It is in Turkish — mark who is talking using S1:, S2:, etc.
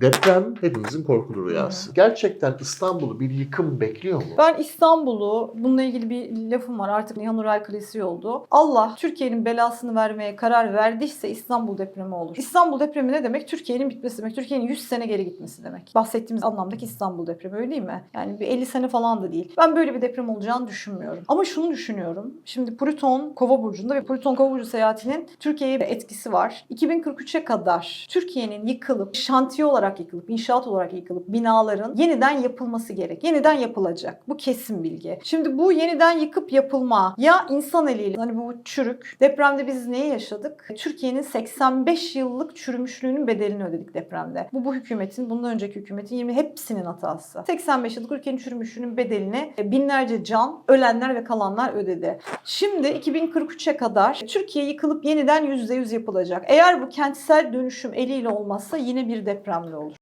S1: Deprem hepimizin korkulu rüyası. Gerçekten İstanbul'u bir yıkım bekliyor mu?
S2: Ben İstanbul'u, bununla ilgili bir lafım var artık Nihan Ural klasiği oldu. Allah Türkiye'nin belasını vermeye karar verdiyse İstanbul depremi olur. İstanbul depremi ne demek? Türkiye'nin bitmesi demek. Türkiye'nin 100 sene geri gitmesi demek. Bahsettiğimiz anlamdaki İstanbul depremi öyle değil mi? Yani bir 50 sene falan da değil. Ben böyle bir deprem olacağını düşünmüyorum. Ama şunu düşünüyorum. Şimdi Plüton Kova burcunda ve Plüton Kova burcu seyahatinin Türkiye'ye bir etkisi var. 2043'e kadar Türkiye'nin yıkılıp, şantiye olarak yıkılıp, inşaat olarak yıkılıp binaların yeniden yapılması gerek. Yeniden yapılacak. Bu kesin bilgi. Şimdi bu yeniden yıkıp yapılma ya insan eliyle hani bu çürük. Depremde biz neyi yaşadık? Türkiye'nin 85 yıllık çürümüşlüğünün bedelini ödedik depremde. Bu bu hükümetin, bundan önceki hükümetin 20 hepsinin hatası. 85 yıllık ülkenin çürümüşlüğünün bedelini binlerce can, ölenler ve kalanlar ödedi. Şimdi 2043'e kadar Türkiye yıkılıp yeniden %100 yapılacak. Eğer bu kentsel dönüşüm eliyle olmazsa yine bir depremle